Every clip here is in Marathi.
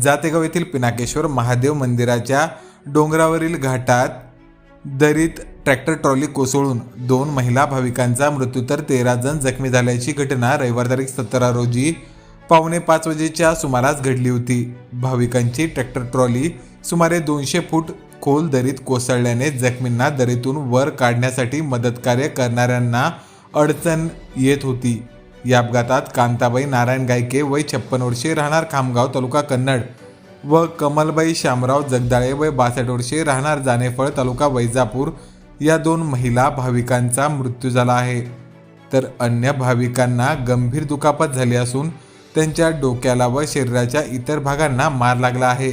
जातेगाव येथील पिनाकेश्वर महादेव मंदिराच्या डोंगरावरील घाटात दरीत ट्रॅक्टर ट्रॉली कोसळून दोन महिला भाविकांचा मृत्यू तर तेरा जण जखमी झाल्याची घटना रविवार तारीख सतरा रोजी पावणे पाच वाजेच्या सुमारास घडली होती. भाविकांची ट्रॅक्टर ट्रॉली सुमारे दोनशे फूट खोल दरीत कोसळल्याने जखमींना दरीतून वर काढण्यासाठी मदतकार्य करणाऱ्यांना अडचण येत होती. या अपघातात कांताबाई नारायण गायके वय छप्पन वर्षे राहणार खामगाव तालुका कन्नड व कमलबाई श्यामराव जगदाळे वय बासष्ट वर्षे राहणार जानेफळ तालुका वैजापूर. या दोन महिला भाविकांचा मृत्यू झाला आहे. तर अन्य भाविकांना गंभीर दुखापत झाली असून त्यांच्या डोक्याला व शरीराच्या इतर भागांना मार लागला आहे.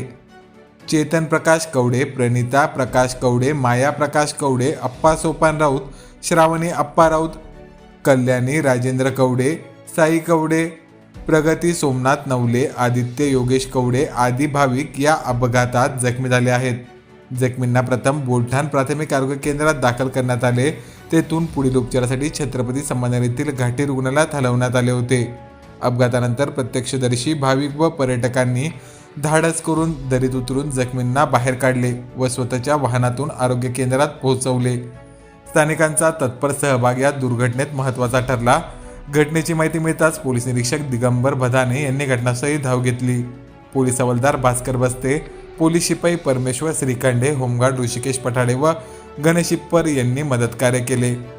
चेतन प्रकाश कवडे प्रणिता प्रकाश कवडे माया प्रकाश कवडे अप्पा सोपान राऊत श्रावणी अप्पा राऊत कल्याणी राजेंद्र कवडे साई कवडे प्रगती सोमनाथ नवले आदित्य योगेश कवडे आदी भाविक या अपघातात जखमी झाले आहेत. जखमींना प्रथम बोलठाण प्राथमिक आरोग्य केंद्रात दाखल करण्यात आले. तेथून पुढील उपचारासाठी छत्रपती संभाजीनगर घाटी रुग्णालयात हलवण्यात आले होते. अपघातानंतर प्रत्यक्षदर्शी भाविक व पर्यटकांनी धाडस करून दरीत उतरून जखमींना बाहेर काढले व स्वतःच्या वाहनातून आरोग्य केंद्रात पोहोचवले. स्थानिकांचा तत्पर सहभाग या दुर्घटनेत महत्त्वाचा ठरला. घटनेची माहिती मिळताच पोलीस निरीक्षक दिगंबर भदाने यांनी घटनास्थळी धाव घेतली. पोलीस हवालदार भास्कर बस्ते पोलीस शिपाई परमेश्वर श्रीखंडे होमगार्ड ऋषिकेश पठाडे व गणेशिप्पर यांनी मदतकार्य केले.